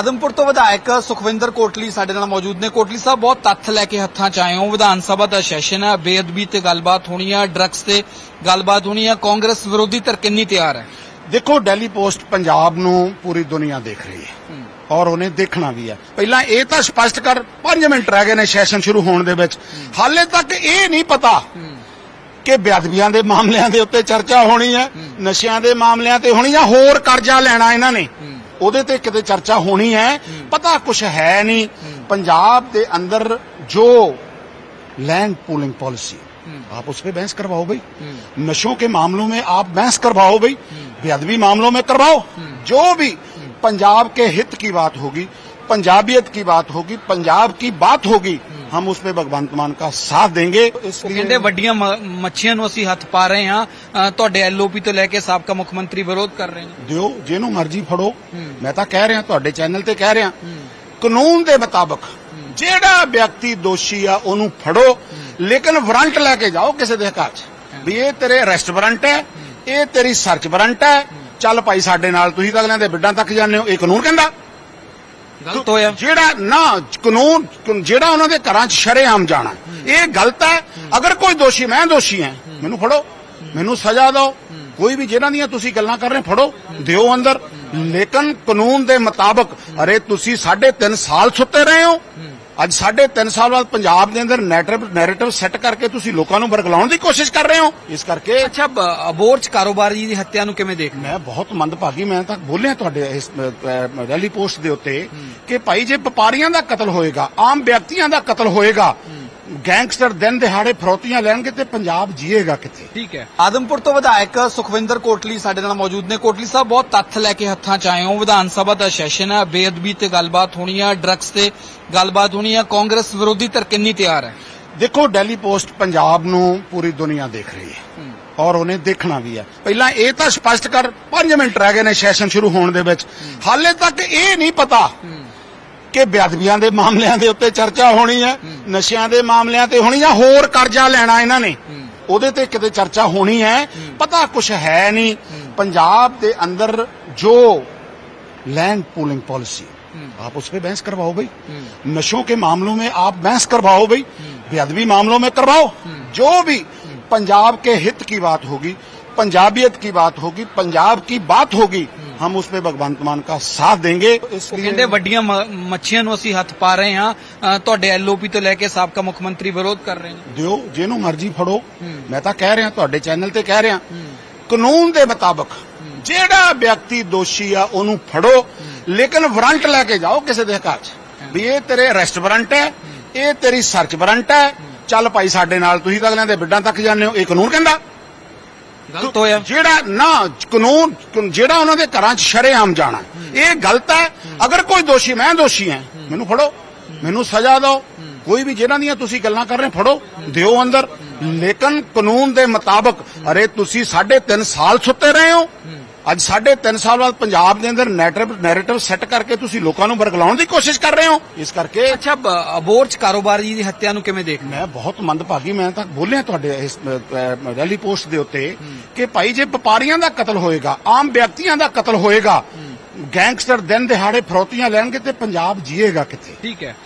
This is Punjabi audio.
ਆਦਮਪੁਰ ਤੋਂ ਵਿਧਾਇਕ ਸੁਖਵਿੰਦਰ ਕੋਟਲੀ ਸਾਡੇ ਨਾਲ ਮੌਜੂਦ ਨੇ। ਕੋਟਲੀ ਸਾਹਿਬ ਬਹੁਤ ਤੱਥ ਲੈ ਕੇ ਹੱਥਾਂ 'ਚ ਆਏ ਹੋ। ਵਿਧਾਨ ਸਭਾ ਦਾ ਸੈਸ਼ਨ ਹੈ ਬੇਅਦਬੀ ਤੇ ਗੱਲਬਾਤ ਹੋਣੀ ਹੈ ਡਰੱਗਸ ਤੇ ਗੱਲਬਾਤ ਹੋਣੀ ਹੈ ਕਾਂਗਰਸ ਵਿਰੋਧੀ ਧਿਰ ਕਿੰਨੀ ਤਿਆਰ ਹੈ? ਦੇਖੋ ਡੈਲੀ ਪੋਸਟ ਪੰਜਾਬ ਨੂੰ ਪੂਰੀ ਦੁਨੀਆ ਦੇਖ ਰਹੀ ਹੈ ਔਰ ਉਹਨੇ ਦੇਖਣਾ ਵੀ ਹੈ। ਪਹਿਲਾਂ ਇਹ ਤਾਂ ਸਪਸ਼ਟ ਕਰ 5 ਮਿੰਟ ਰਹਿ ਗਏ ਨੇ ਸੈਸ਼ਨ ਸ਼ੁਰੂ ਹੋਣ ਦੇ ਵਿੱਚ। ਹਾਲੇ ਤੱਕ ਇਹ ਨਹੀਂ ਪਤਾ ਕਿ ਬੇਅਦਬੀਆਂ ਦੇ ਮਾਮਲਿਆਂ ਦੇ ਉੱਤੇ ਚਰਚਾ ਹੋਣੀ ਹੈ ਨਸ਼ਿਆਂ ਦੇ ਮਾਮਲਿਆਂ ਤੇ ਹੋਣੀ ਹੈ ਹੋਰ ਕਰਜ਼ਾ ਲੈਣਾ ਇਹਨਾਂ ਨੇ। ਉਹਦੇ ਤੇ ਕਿਤੇ ਚਰਚਾ ਹੋਣੀ ਹੈ ਪਤਾ ਕੁਝ ਹੈ ਨਹੀਂ ਪੰਜਾਬ ਦੇ ਅੰਦਰ ਜੋ लैंड पूलिंग पॉलिसी आप उस पर बहस करवाओ भाई नशों के मामलों में आप बहस करवाओ भाई बेअदबी मामलों में करवाओ जो भी पंजाब के हित की बात होगी पंजाबियत की बात होगी पंजाब की बात होगी हम उसमें भगवंत मान का साथ देंगे ਉਹ इसलिए ਕਹਿੰਦੇ ਵੱਡੀਆਂ ਮ- ਮੱਛੀਆਂ ਨੂੰ ਅਸੀਂ ਹੱਥ ਪਾ ਰਹੇ ਹਾਂ ਅ, ਤੁਹਾਡੇ ਐਲਓਪੀ ਤੋਂ ਲੈ ਕੇ ਸਾਬਕਾ ਮੁੱਖ ਮੰਤਰੀ ਵਿਰੋਧ ਕਰ ਰਹੇ ਨੇ ਦਿਓ ਜਿਹਨੂੰ ਮਰਜ਼ੀ ਫੜੋ ਮੈਂ ਤਾਂ ਕਹਿ ਰਿਹਾ ਤੁਹਾਡੇ ਚੈਨਲ ਤੇ ਕਹਿ ਰਿਹਾ ਕਾਨੂੰਨ ਦੇ ਮੁਤਾਬਕ ਜਿਹੜਾ ਵਿਅਕਤੀ ਦੋਸ਼ੀ ਆ ਉਹਨੂੰ ਫੜੋ ਲੇਕਿਨ ਵਾਰੰਟ ਲੈ ਕੇ ਜਾਓ ਕਿਸੇ ਦੇ ਹੱਥ 'ਚ ਵੀ ਇਹ ਤੇਰੇ ਅਰੈਸਟ ਵਾਰੰਟ ਹੈ ਇਹ ਤੇਰੀ ਸਰਚ ਵਾਰੰਟ ਹੈ ਚੱਲ ਭਾਈ ਸਾਡੇ ਨਾਲ ਤੁਸੀਂ ਤਾਂ ਅਗਲਿਆਂ ਦੇ ਬਿੱਡਾਂ ਤੱਕ ਜਾਂਦੇ ਹੋ ਇਹ ਕਾਨੂੰਨ ਕਹਿੰਦਾ ਗਲਤ ਹੋਇਆ। ਜਿਹੜਾ ਨਾ ਕਾਨੂੰਨ, ਜਿਹੜਾ ਉਹਨਾਂ ਦੇ ਘਰਾਂ 'ਚ ਸ਼ਰੇਆਮ ਜਾਣਾ, ਇਹ ਗਲਤ ਹੈ। ਅਗਰ ਕੋਈ ਦੋਸ਼ੀ, ਮੈਂ ਦੋਸ਼ੀ ਹਾਂ, ਮੈਨੂੰ ਫੜੋ, ਮੈਨੂੰ ਸਜ਼ਾ ਦਿਓ। ਕੋਈ ਵੀ ਜਿਹਨਾਂ ਦੀਆਂ ਤੁਸੀਂ ਗੱਲਾਂ ਕਰ ਰਹੇ ਫੜੋ, ਦਿਓ ਅੰਦਰ। ਲੇਕਿਨ ਕਾਨੂੰਨ ਦੇ ਮੁਤਾਬਕ, ਅਰੇ ਤੁਸੀਂ 3.5 ਸਾਲ ਸੁੱਤੇ ਰਹੇ ਹੋ। ਅੱਜ 3.5 ਸਾਲ ਬਾਅਦ ਪੰਜਾਬ ਦੇ ਅੰਦਰ ਨੈਰੇਟਿਵ ਸੈੱਟ ਕਰਕੇ ਤੁਸੀਂ ਲੋਕਾਂ ਨੂੰ ਵਰਗਲਾਉਣ ਦੀ ਕੋਸ਼ਿਸ਼ ਕਰ ਰਹੇ ਹੋ। ਇਸ ਕਰਕੇ ਅੱਛਾ ਅਬੋਰਚ ਕਾਰੋਬਾਰੀ ਦੀ ਹੱਤਿਆ ਨੂੰ ਕਿਵੇਂ ਦੇਖਦੇ ਮੈਂ ਬਹੁਤ ਮੰਦਭਾਗੀ ਮੈਂ ਤਾਂ ਬੋਲਿਆ ਤੁਹਾਡੇ ਇਸ ਰੈਲੀ ਪੋਸਟ ਦੇ ਉੱਤੇ ਕਿ ਭਾਈ ਜੇ ਵਪਾਰੀਆਂ ਦਾ ਕਤਲ ਹੋਏਗਾ ਆਮ ਵਿਅਕਤੀਆਂ ਦਾ ਕਤਲ ਹੋਏਗਾ ਗੈਂਗਸਟਰ ਦਿਨ ਦਿਹਾੜੇ ਫਰੋਤੀਆਂ ਲੈਣਗੇ ਤੇ ਪੰਜਾਬ ਜੀਏਗਾ ਕਿੱਥੇ? ਠੀਕ ਹੈ। ਆਦਮਪੁਰ ਤੋਂ ਵਿਧਾਇਕ ਸੁਖਵਿੰਦਰ ਕੋਟਲੀ ਸਾਡੇ ਨਾਲ ਮੌਜੂਦ ਨੇ। ਕੋਟਲੀ ਸਾਹਿਬ ਬਹੁਤ ਤੱਥ ਲੈ ਕੇ ਹੱਥਾਂ 'ਚ ਆਏ ਹੋ। ਵਿਧਾਨ ਸਭਾ ਦਾ ਸੈਸ਼ਨ ਹੈ ਬੇਅਦਬੀ ਤੇ ਗੱਲਬਾਤ ਹੋਣੀ ਹੈ ਡਰੱਗਸ ਤੇ ਗੱਲਬਾਤ ਹੋਣੀ ਹੈ ਕਾਂਗਰਸ ਵਿਰੋਧੀ ਧਿਰ ਕਿੰਨੀ ਤਿਆਰ ਹੈ? ਦੇਖੋ ਡੈਲੀ ਪੋਸਟ ਪੰਜਾਬ ਨੂੰ ਪੂਰੀ ਦੁਨੀਆ ਦੇਖ ਰਹੀ ਹੈ ਔਰ ਉਹਨੇ ਦੇਖਣਾ ਵੀ ਹੈ। ਪਹਿਲਾਂ ਇਹ ਤਾਂ ਸਪਸ਼ਟ ਕਰ 5 ਮਿੰਟ ਰਹਿ ਗਏ ਨੇ ਸੈਸ਼ਨ ਸ਼ੁਰੂ ਹੋਣ ਦੇ ਵਿੱਚ। ਹਾਲੇ ਤੱਕ ਇਹ ਨਹੀਂ ਪਤਾ ਕਿ ਬੇਅਦਬੀਆਂ ਦੇ ਮਾਮਲਿਆਂ ਦੇ ਉੱਤੇ ਚਰਚਾ ਹੋਣੀ ਹੈ ਨਸ਼ਿਆਂ ਦੇ ਮਾਮਲਿਆਂ ਤੇ ਹੋਣੀ ਹੈ ਹੋਰ ਕਰਜ਼ਾ ਲੈਣਾ ਇਹਨਾਂ ਨੇ ਉਹਦੇ ਤੇ ਕਿਤੇ ਚਰਚਾ ਹੋਣੀ ਹੈ ਪਤਾ ਕੁਝ ਹੈ ਨਹੀਂ ਪੰਜਾਬ ਦੇ ਅੰਦਰ ਜੋ लैंड पूलिंग पॉलिसी आप उस पर बहस करवाओ भाई नशों के मामलों में आप बहस करवाओ भाई बेअदबी मामलों में करवाओ जो भी पंजाब के हित की बात होगी पंजाबियत की बात होगी पंजाब की बात होगी हम उसमें भगवंत मान का साथ देंगे ਉਹ इसलिए ਕਹਿੰਦੇ ਵੱਡੀਆਂ ਮ- ਮੱਛੀਆਂ ਨੂੰ ਅਸੀਂ ਹੱਥ ਪਾ ਰਹੇ ਹਾਂ ਅ, ਤੁਹਾਡੇ ਐਲਓਪੀ ਤੋਂ ਲੈ ਕੇ ਸਾਬਕਾ ਮੁੱਖ ਮੰਤਰੀ ਵਿਰੋਧ ਕਰ ਰਹੇ ਨੇ ਦਿਓ ਜਿਹਨੂੰ ਮਰਜ਼ੀ ਫੜੋ ਮੈਂ ਤਾਂ ਕਹਿ ਰਿਹਾ ਤੁਹਾਡੇ ਚੈਨਲ ਤੇ ਕਹਿ ਰਿਹਾ ਕਾਨੂੰਨ ਦੇ ਮੁਤਾਬਕ ਜਿਹੜਾ ਵਿਅਕਤੀ ਦੋਸ਼ੀ ਆ ਉਹਨੂੰ ਫੜੋ ਲੇਕਿਨ ਵਾਰੰਟ ਲੈ ਕੇ ਜਾਓ ਕਿਸੇ ਦੇ ਹੱਥ 'ਚ ਵੀ ਇਹ ਤੇਰੇ ਅਰੈਸਟ ਵਾਰੰਟ ਹੈ ਇਹ ਤੇਰੀ ਸਰਚ ਵਾਰੰਟ ਹੈ ਚੱਲ ਭਾਈ ਸਾਡੇ ਨਾਲ ਤੁਸੀਂ ਤਾਂ ਅਗਲਿਆਂ ਦੇ ਬਿੱਡਾਂ ਤੱਕ ਜਾਂਦੇ ਹੋ ਇਹ ਕਾਨੂੰਨ ਕਹਿੰਦਾ ਗਲਤ ਹੋਇਆ। ਜਿਹੜਾ ਨਾ ਕਾਨੂੰਨ, ਜਿਹੜਾ ਉਹਨਾਂ ਦੇ ਘਰਾਂ 'ਚ ਸ਼ਰੇਆਮ ਜਾਣਾ ਇਹ ਗਲਤ ਹੈ। ਅਗਰ ਕੋਈ ਦੋਸ਼ੀ, ਮੈਂ ਦੋਸ਼ੀ ਹਾਂ, ਮੈਨੂੰ ਫੜੋ। ਮੈਨੂੰ ਸਜ਼ਾ ਦਿਓ। ਕੋਈ ਵੀ ਜਿਹਨਾਂ ਦੀਆਂ ਤੁਸੀਂ ਗੱਲਾਂ ਕਰ ਰਹੇ ਫੜੋ। ਦਿਓ ਅੰਦਰ। ਲੇਕਿਨ ਕਾਨੂੰਨ ਦੇ ਮੁਤਾਬਕ, ਅਰੇ ਤੁਸੀਂ 3.5 ਸਾਲ ਸੁੱਤੇ ਰਹੇ ਹੋ। ਅੱਜ 3.5 ਸਾਲ ਬਾਅਦ ਪੰਜਾਬ ਦੇ ਅੰਦਰ ਨੈਰੇਟਿਵ ਸੈੱਟ ਕਰਕੇ ਤੁਸੀਂ ਲੋਕਾਂ ਨੂੰ ਵਰਗਲਾਉਣ ਦੀ ਕੋਸ਼ਿਸ਼ ਕਰ ਰਹੇ ਹੋ। ਇਸ ਕਰਕੇ ਅੱਛਾ ਅਬੋਰਚ ਕਾਰੋਬਾਰੀ ਦੀ ਹੱਤਿਆ ਨੂੰ ਕਿਵੇਂ ਦੇਖਦੇ ਮੈਂ ਬਹੁਤ ਮੰਦਭਾਗੀ ਮੈਂ ਤਾਂ ਬੋਲਿਆ ਤੁਹਾਡੇ ਇਸ ਰੈਲੀ ਪੋਸਟ ਦੇ ਉੱਤੇ ਕਿ ਭਾਈ ਜੇ ਵਪਾਰੀਆਂ ਦਾ ਕਤਲ ਹੋਏਗਾ ਆਮ ਵਿਅਕਤੀਆਂ ਦਾ ਕਤਲ ਹੋਏਗਾ ਗੈਂਗਸਟਰ ਦਿਨ ਦਿਹਾੜੇ ਫਰੋਤੀਆਂ ਲੈਣਗੇ ਤੇ ਪੰਜਾਬ ਜੀਏਗਾ ਕਿੱਥੇ? ਠੀਕ ਹੈ।